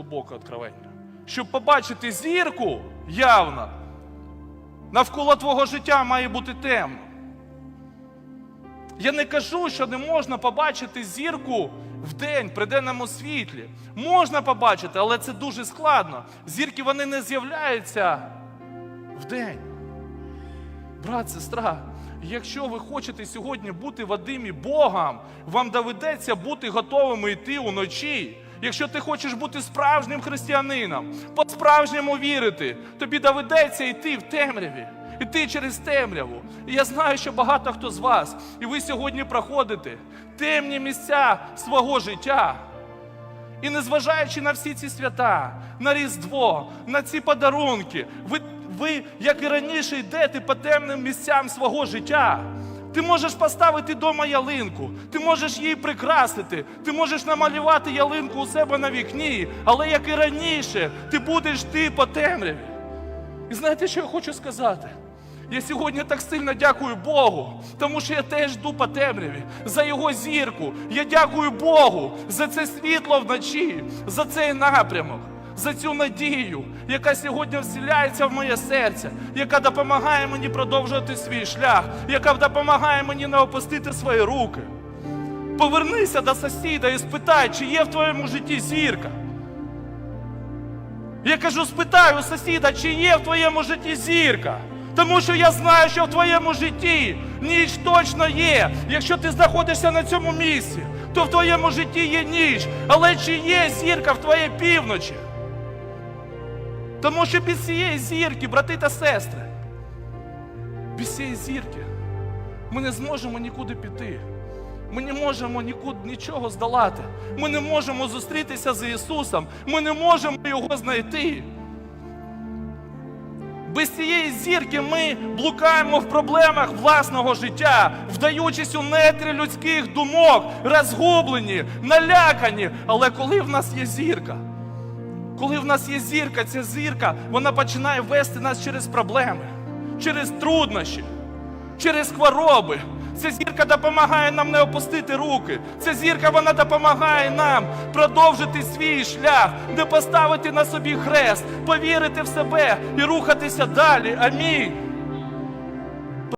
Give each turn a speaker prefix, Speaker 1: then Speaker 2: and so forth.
Speaker 1: глибоке откровення. Щоб побачити зірку явно, навколо твого життя має бути темно. Я не кажу, що не можна побачити зірку в день при денному світлі. Можна побачити, але це дуже складно. Зірки вони не з'являються в день. Брат, сестра, якщо ви хочете сьогодні бути Вадимі Богом, вам доведеться бути готовими йти уночі. Якщо ти хочеш бути справжнім християнином, по-справжньому вірити, тобі доведеться йти в темряві, йти через темряву. І я знаю, що багато хто з вас, і ви сьогодні проходите темні місця свого життя. І незважаючи на всі ці свята, на Різдво, на ці подарунки, ви, ви, як і раніше, йдете по темним місцям свого життя. Ти можеш поставити вдома ялинку, ти можеш її прикрасити, ти можеш намалювати ялинку у себе на вікні, але як і раніше, ти будеш йти по темряві. І знаєте, що я хочу сказати? Я сьогодні так сильно дякую Богу, тому що я теж йду по темряві за його зірку. Я дякую Богу за це світло вночі, за цей напрямок, за цю надію, яка сьогодні вселяється в моє серце, яка допомагає мені продовжувати свій шлях, яка допомагає мені не опустити свої руки. Повернися до сусіда і спитай, чи є в твоєму житті зірка. Я кажу, спитай у сусіда, чи є в твоєму житті зірка. Тому що я знаю, що в твоєму житті ніч точно є. Якщо ти знаходишся на цьому місці, то в твоєму житті є ніч. Але чи є зірка в твоїй півночі? Тому що без цієї зірки, брати та сестри, без цієї зірки ми не зможемо нікуди піти. Ми не можемо нікуди нічого здолати. Ми не можемо зустрітися з Ісусом. Ми не можемо Його знайти. Без цієї зірки ми блукаємо в проблемах власного життя, вдаючись у нетрі людських думок, розгублені, налякані. Але коли в нас є зірка, коли в нас є зірка, ця зірка, вона починає вести нас через проблеми, через труднощі, через хвороби. Ця зірка допомагає нам не опустити руки. Ця зірка вона допомагає нам продовжити свій шлях, не поставити на собі хрест, повірити в себе і рухатися далі. Амінь.